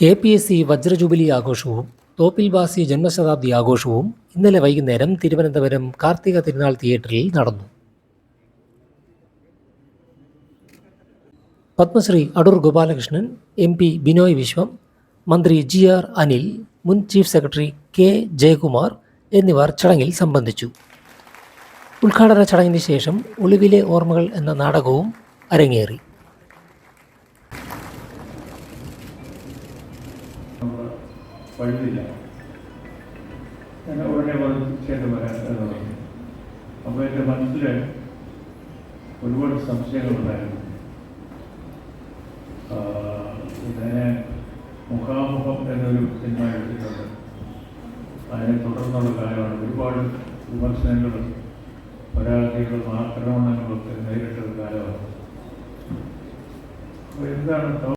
K P S C വജ്രജൂബിലി ആഘോഷവും തോപ്പിൽ ബാസി ജന്മശതാബ്ദി ആഘോഷവും ഇന്നലെ വൈകുന്നേരം തിരുവനന്തപുരം കാർത്തിക തിരുനാൾ തിയേറ്ററിൽ നടന്നു. പത്മശ്രീ അടൂർ ഗോപാലകൃഷ്ണൻ എം പി ബിനോയ് വിശ്വം മന്ത്രി ജി ആർ അനിൽ മുൻ ചീഫ് സെക്രട്ടറി കെ ജയകുമാർ എന്നിവർ ചടങ്ങിൽ സംബന്ധിച്ചു. ഉദ്ഘാടന ചടങ്ങിന് ശേഷം ഒളിവിലെ ഓർമ്മകൾ എന്ന നാടകവും അരങ്ങേറി. വഴുതില്ല ഞാൻ ഉടനെ വന്ന് വരാൻ പറഞ്ഞു. അപ്പോൾ എന്റെ മനസ്സിൽ ഒരുപാട് സംശയങ്ങളുണ്ടായിരുന്നു ഇതിനെ മുഖാമുഖം എന്നൊരു സിനിമ എടുത്തിട്ടുണ്ട്. അതിനെ തുടർന്നുള്ള കാലമാണ് ഒരുപാട് വിമർശനങ്ങളും പരാതികളും ആക്രമണങ്ങളും ഒക്കെ നേരിട്ടൊരു കാലമാണ്. അപ്പോൾ എന്താണ്